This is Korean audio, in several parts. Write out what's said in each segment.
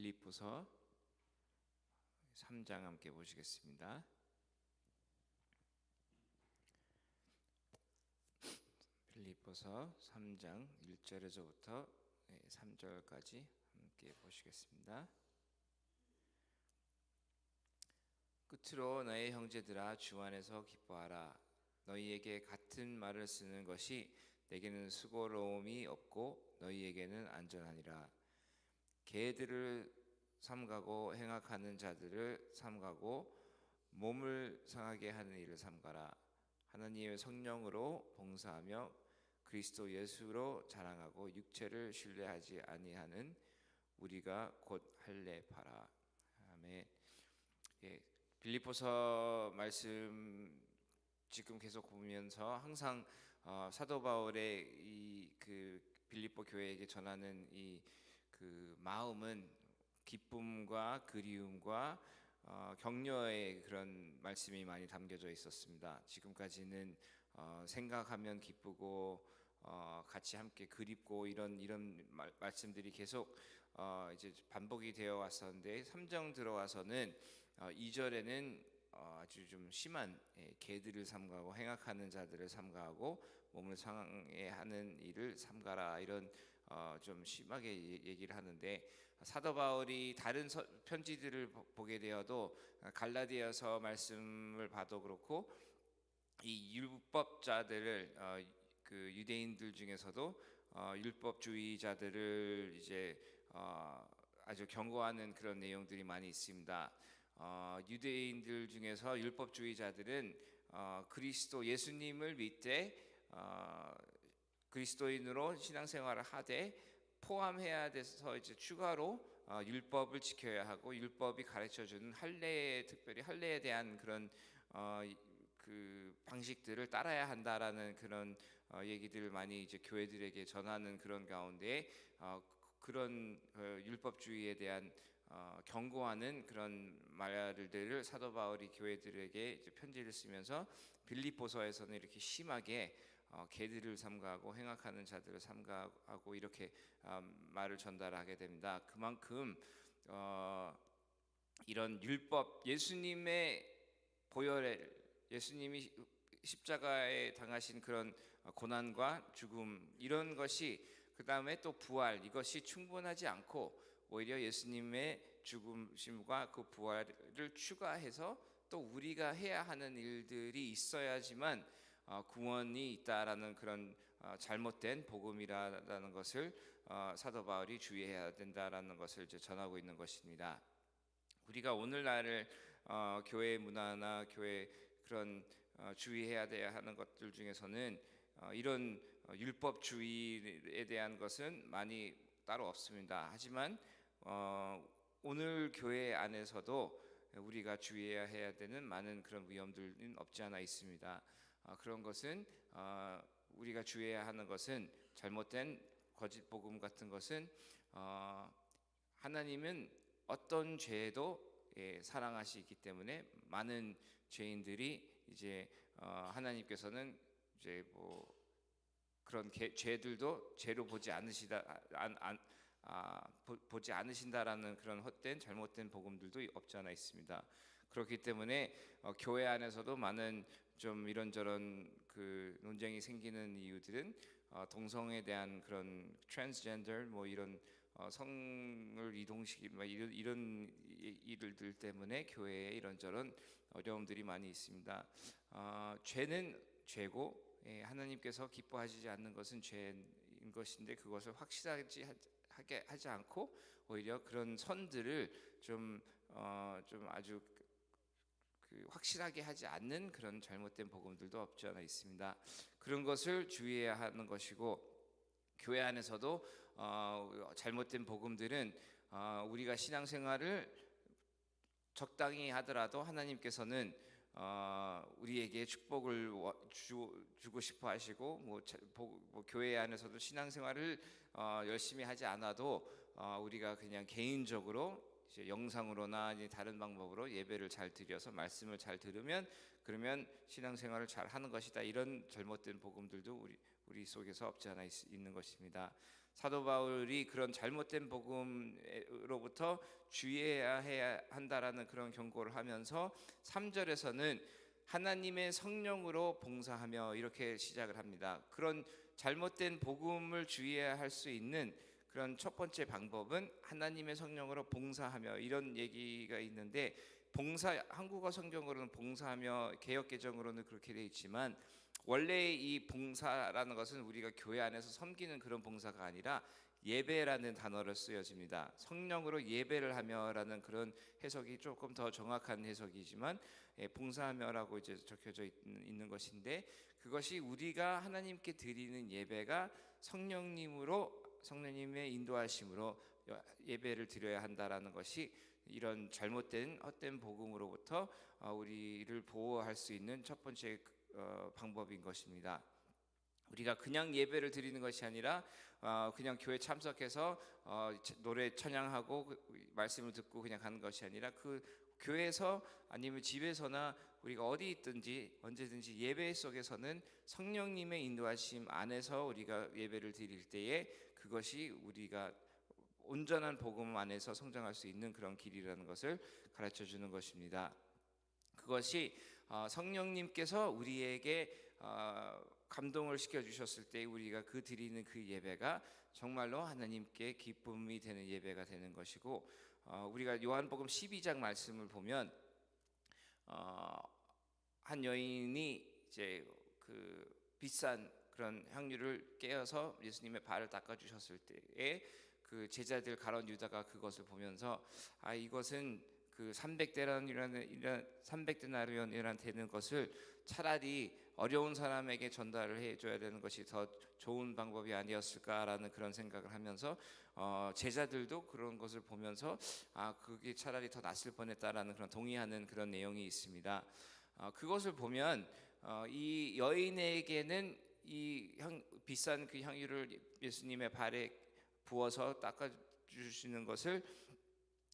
빌립보서 3장 함께 보시겠습니다. 빌립보서 3장 1절에서부터 3절까지 함께 보시겠습니다. 끝으로 너의 형제들아 주 안에서 기뻐하라 너희에게 같은 말을 쓰는 것이 내게는 수고로움이 없고 너희에게는 안전하니라 개들을 삼가고 행악하는 자들을 삼가고 몸을 상하게 하는 일을 삼가라 하나님의 성령으로 봉사하며 그리스도 예수로 자랑하고 육체를 신뢰하지 아니하는 우리가 곧 할례파라 아멘. 예, 빌립보서 말씀 지금 계속 보면서 항상 어, 사도 바울의 이 그 빌립보 교회에게 전하는 이 그 마음은 기쁨과 그리움과 어, 격려의 그런 말씀이 많이 담겨져 있었습니다. 지금까지는 어, 생각하면 기쁘고 어, 같이 함께 그립고 이런 이런 말, 말씀들이 계속 어, 이제 반복이 되어 왔었는데 3장 들어와서는 어, 2절에는 어, 아주 좀 심한 예, 개들을 삼가하고 행악하는 자들을 삼가하고 몸을 상해 하는 일을 삼가라 이런 어, 좀 심하게 얘- 얘기를 하는데 사도 바울이 다른 서- 편지들을 보- 보게 되어도 갈라디아서 말씀을 봐도 그렇고 이 율법자들을 어, 그 유대인들 중에서도 어, 율법주의자들을 이제 어, 아주 경고하는 그런 내용들이 많이 있습니다. 어, 유대인들 중에서 율법주의자들은 어, 그리스도 예수님을 믿되 어, 그리스도인으로 신앙생활을 하되 포함해야 돼서 이제 추가로 어, 율법을 지켜야 하고 율법이 가르쳐주는 할례 특별히 할례에 대한 그런 어, 이- 그 방식들을 따라야 한다라는 그런 어, 얘기들을 많이 이제 교회들에게 전하는 그런 가운데 어, 그런 어, 율법주의에 대한 어, 경고하는 그런 말들을 사도 바울이 교회들에게 편지를 쓰면서 빌립보서에서는 이렇게 심하게 어, 개들을 삼가하고 행악하는 자들을 삼가하고 이렇게 어, 말을 전달하게 됩니다. 그만큼 어, 이런 율법 예수님의 보혈을 예수님이 십자가에 당하신 그런 고난과 죽음 이런 것이 그 다음에 또 부활 이것이 충분하지 않고 오히려 예수님의 죽음심과 그 부활을 추가해서 또 우리가 해야 하는 일들이 있어야지만 어, 구원이 있다라는 그런 어, 잘못된 복음이라는 것을 어, 사도 바울이 주의해야 된다라는 것을 이제 전하고 있는 것입니다. 우리가 오늘날을 어, 교회 문화나 교회 그런 어, 주의해야 돼야 하는 것들 중에서는 어, 이런 어, 율법주의에 대한 것은 많이 따로 없습니다. 하지만 어, 오늘 교회 안에서도 우리가 주의해야 해야 되는 많은 그런 위험들은 없지 않아 있습니다. 어, 그런 것은 어, 우리가 주의해야 하는 것은 잘못된 거짓 복음 같은 것은 어, 하나님은 어떤 죄도 예, 사랑하시기 때문에 많은 죄인들이 이제 어, 하나님께서는 이제 뭐 그런 개- 죄들도 죄로 보지 않으시다 안, 안, 아, 보, 보지 않으신다라는 그런 헛된 잘못된 복음들도 없지 않아 있습니다. 그렇기 때문에 어, 교회 안에서도 많은 좀 이런저런 그 논쟁이 생기는 이유들은 어, 동성에 대한 그런 트랜스젠더 뭐 이런 어, 성을 이동시키 뭐 이런, 이런 이- 일들 때문에 교회에 이런저런 어려움들이 많이 있습니다. 어, 죄는 죄고 예, 하나님께서 기뻐하시지 않는 것은 죄인 것인데 그것을 확실하지 하- 하게 하지 않고 오히려 그런 선들을 좀 어, 좀 아주 그 확실하게 하지 않는 그런 잘못된 복음들도 없지 않아 있습니다. 그런 것을 주의해야 하는 것이고 교회 안에서도 어, 잘못된 복음들은 어, 우리가 신앙생활을 적당히 하더라도 하나님께서는 어, 우리에게 축복을 워- 주, 주고 싶어 하시고 뭐, 뭐 교회 안에서도 신앙생활을 어, 열심히 하지 않아도 어, 우리가 그냥 개인적으로 영상으로나 이제 다른 방법으로 예배를 잘 드려서 말씀을 잘 들으면 그러면 신앙생활을 잘 하는 것이다 이런 잘못된 복음들도 우리 우리 속에서 없지 않아 있, 있는 것입니다. 사도 바울이 그런 잘못된 복음으로부터 주의해야 해야 한다라는 그런 경고를 하면서 3절에서는 하나님의 성령으로 봉사하며 이렇게 시작을 합니다. 그런 잘못된 복음을 주의해야 할 수 있는 그런 첫 번째 방법은 하나님의 성령으로 봉사하며 이런 얘기가 있는데 봉사 한국어 성경으로는 봉사하며 개역 개정으로는 그렇게 돼 있지만 원래 이 봉사라는 것은 우리가 교회 안에서 섬기는 그런 봉사가 아니라 예배라는 단어로 쓰여집니다. 성령으로 예배를 하며라는 그런 해석이 조금 더 정확한 해석이지만 예, 봉사하며라고 이제 적혀져 있는 것인데 그것이 우리가 하나님께 드리는 예배가 성령님으로 성령님의 인도하심으로 예배를 드려야 한다라는 것이 이런 잘못된 헛된 복음으로부터 어, 우리를 보호할 수 있는 첫 번째 어, 방법인 것입니다. 우리가 그냥 예배를 드리는 것이 아니라 어, 그냥 교회 참석해서 어, 노래 찬양하고 그 말씀을 듣고 그냥 가는 것이 아니라 그 교회에서 아니면 집에서나 우리가 어디 있든지 언제든지 예배 속에서는 성령님의 인도하심 안에서 우리가 예배를 드릴 때에 그것이 우리가 온전한 복음 안에서 성장할 수 있는 그런 길이라는 것을 가르쳐 주는 것입니다. 그것이 어, 성령님께서 우리에게 어, 감동을 시켜 주셨을 때 우리가 그 드리는 그 예배가 정말로 하나님께 기쁨이 되는 예배가 되는 것이고 어, 우리가 요한복음 12장 말씀을 보면 한 여인이 이제 그 비싼 그런 향유를 깨어서 예수님의 발을 닦아 주셨을 때에 그 제자들 가론 유다가 그것을 보면서 아 이것은 그 300데나리온이라는 300데나리온이라는 되는 것을 차라리 어려운 사람에게 전달을 해 줘야 되는 것이 더 좋은 방법이 아니었을까라는 그런 생각을 하면서 어 제자들도 그런 것을 보면서 아 그게 차라리 더 낫을 뻔했다라는 그런 동의하는 그런 내용이 있습니다. 어 그것을 보면 어 이 여인에게는 이 향, 비싼 그 향유를 예수님의 발에 부어서 닦아 주시는 것을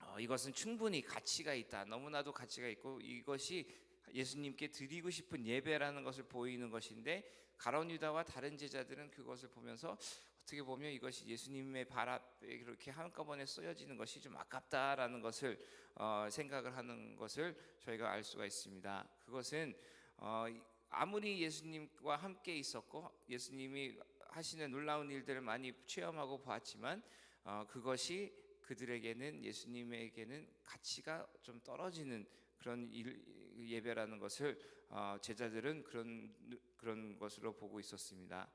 어, 이것은 충분히 가치가 있다. 너무나도 가치가 있고 이것이 예수님께 드리고 싶은 예배라는 것을 보이는 것인데 가론 유다와 다른 제자들은 그것을 보면서 어떻게 보면 이것이 예수님의 발 앞에 그렇게 한꺼번에 쓰여지는 것이 좀 아깝다라는 것을 어, 생각을 하는 것을 저희가 알 수가 있습니다. 그것은 어, 아무리 예수님과 함께 있었고 예수님이 하시는 놀라운 일들을 많이 체험하고 보았지만 어, 그것이 그들에게는 예수님에게는 가치가 좀 떨어지는 그런 일, 예배라는 것을 어, 제자들은 그런 그런 것으로 보고 있었습니다.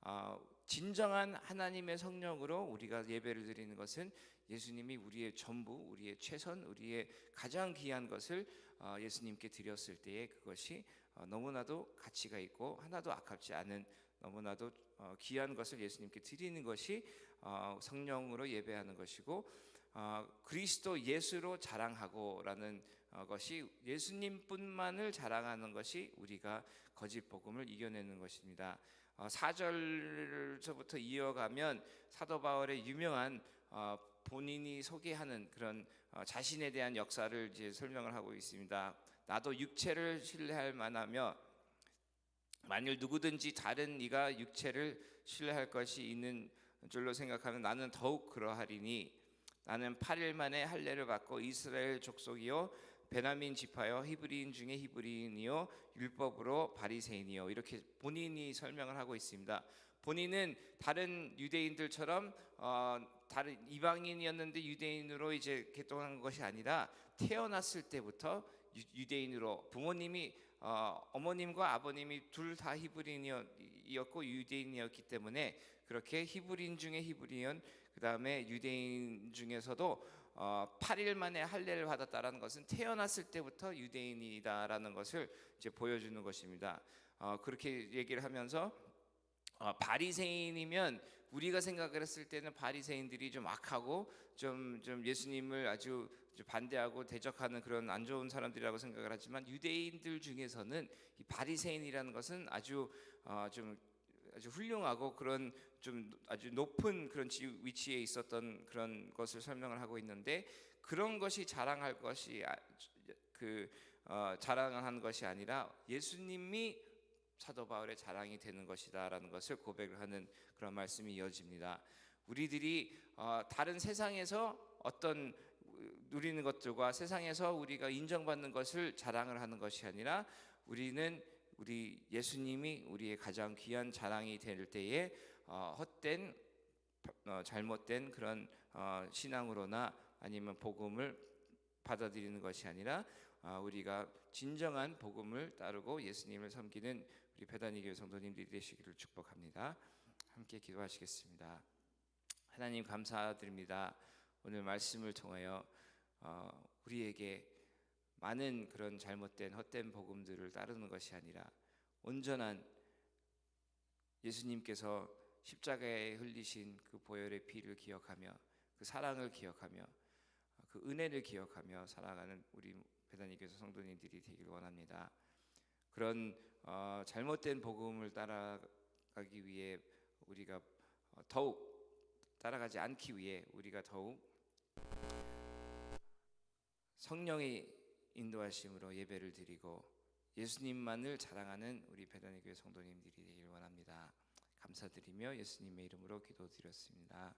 어, 진정한 하나님의 성령으로 우리가 예배를 드리는 것은 예수님이 우리의 전부, 우리의 최선, 우리의 가장 귀한 것을 어, 예수님께 드렸을 때에 그것이 어, 너무나도 가치가 있고 하나도 아깝지 않은 너무나도 어, 귀한 것을 예수님께 드리는 것이 어, 성령으로 예배하는 것이고 어, 그리스도 예수로 자랑하고라는 것이 예수님뿐만을 자랑하는 것이 우리가 거짓 복음을 이겨내는 것입니다. 4절서부터 이어가면 사도 바울의 유명한 본인이 소개하는 그런 자신에 대한 역사를 이제 설명을 하고 있습니다. 나도 육체를 신뢰할 만하며 만일 누구든지 다른 이가 육체를 신뢰할 것이 있는 줄로 생각하면 나는 더욱 그러하리니 나는 8일 만에 할례를 받고 이스라엘 족속이요 베나민 지파요 히브리인 중에 히브리인이요 율법으로 바리새인이요 이렇게 본인이 설명을 하고 있습니다. 본인은 다른 유대인들처럼 어, 다른 이방인이었는데 유대인으로 이제 개통한 것이 아니라 태어났을 때부터 유, 대인으로 부모님이 어, 어머님과 아버님이 둘 다 히브리인이었고 유대인이었기 때문에 그렇게 히브리인 중에 히브리인 그 다음에 유대인 중에서도 어, 8일 만에 할례를 받았다라는 것은 태어났을 때부터 유대인이다라는 것을 이제 보여주는 것입니다. 어, 그렇게 얘기를 하면서 어, 바리새인이면 우리가 생각을 했을 때는 바리새인들이 좀 악하고 좀, 좀 예수님을 아주 반대하고 대적하는 그런 안 좋은 사람들이라고 생각을 하지만 유대인들 중에서는 이 바리새인이라는 것은 아주 어, 좀 아주 훌륭하고 그런 좀 아주 높은 그런 위치에 있었던 그런 것을 설명을 하고 있는데 그런 것이 자랑할 것이 아, 그 어, 자랑한 것이 아니라 예수님이 사도 바울의 자랑이 되는 것이다라는 것을 고백을 하는 그런 말씀이 이어집니다. 우리들이 어, 다른 세상에서 어떤 누리는 것들과 세상에서 우리가 인정받는 것을 자랑을 하는 것이 아니라 우리는 우리 예수님이 우리의 가장 귀한 자랑이 될 때에 어, 헛된 어, 잘못된 그런 어, 신앙으로나 아니면 복음을 받아들이는 것이 아니라 아, 우리가 진정한 복음을 따르고 예수님을 섬기는 우리 배단이 교회 성도님들이 되시기를 축복합니다. 함께 기도하시겠습니다. 하나님 감사드립니다. 오늘 말씀을 통하여 어, 우리에게 많은 그런 잘못된 헛된 복음들을 따르는 것이 아니라 온전한 예수님께서 십자가에 흘리신 그 보혈의 피를 기억하며 그 사랑을 기억하며 그 은혜를 기억하며 살아가는 우리 배단이 교회 성도님들이 되길 원합니다. 그런 어, 잘못된 복음을 따라가기 위해 우리가 어, 더욱 따라가지 않기 위해 우리가 더욱 성령의 인도하심으로 예배를 드리고 예수님만을 자랑하는 우리 배단의 교회 성도님들이 되길 원합니다. 감사드리며 예수님의 이름으로 기도드렸습니다.